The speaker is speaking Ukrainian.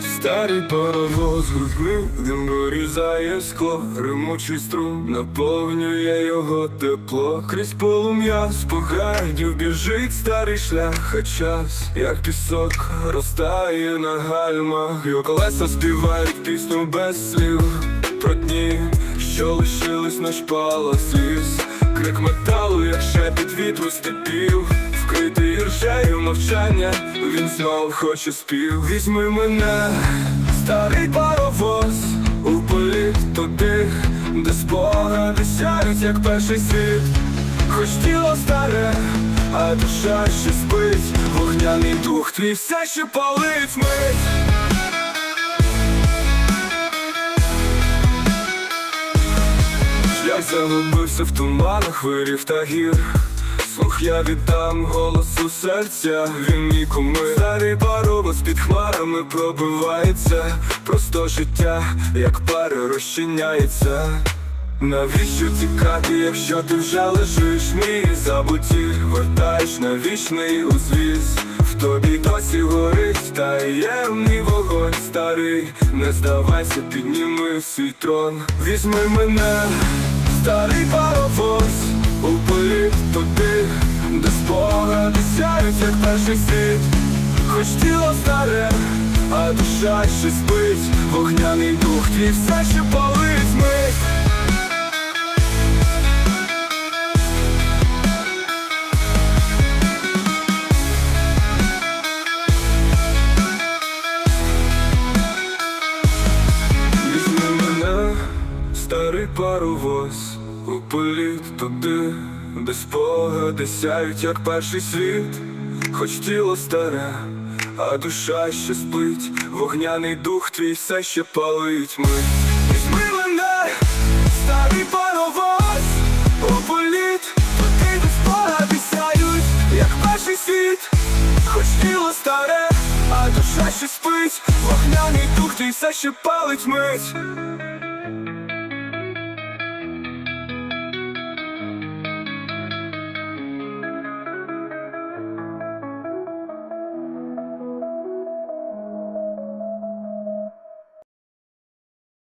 Старий паровоз грудьми дим вирізає скло, ремучий струм наповнює його тепло. Крізь полум'я з погадів біжить старий шлях, а час, як пісок, розтає на гальмах, Його колеса співають пісню без слів, про дні, що лишились на шпала сліз. Вітру степів, вкритий іржею мовчання, він знов хоче спів. Візьми мене, старий паровоз, у політ туди, де спогади сяють, як перший світ. Хоч тіло старе, а душа ще спить, вогняний дух твій все ще палить мить. Загубився в туманах вирів та гір Слух я віддам голосу серця, він мій кумир Старий паровоз під хмарами пробивається. Просто життя, як пари розчиняється. Навіщо тікати, якщо ти вже лежиш мій забуті? Вертаєш на вічний узвіз. В тобі досі горить таємний вогонь. Старий Не здавайся, підніми свій трон. Візьми мене, старий паровоз У політ туди, де спогади сяють, як перший світ. Хоч тіло старе, а душа ще спить. Вогняний дух твій все ще палить мить. Старий паровоз, у політ туди, де спогади сяють, як перший світ, хоч тіло старе, а душа ще спить, вогняний дух твій все ще палить ми. Візьми мене, старий паровоз, у політ, туди, де спогади сяють, як перший світ, хоч тіло старе, а душа ще спить, вогняний дух твій все ще палить мить.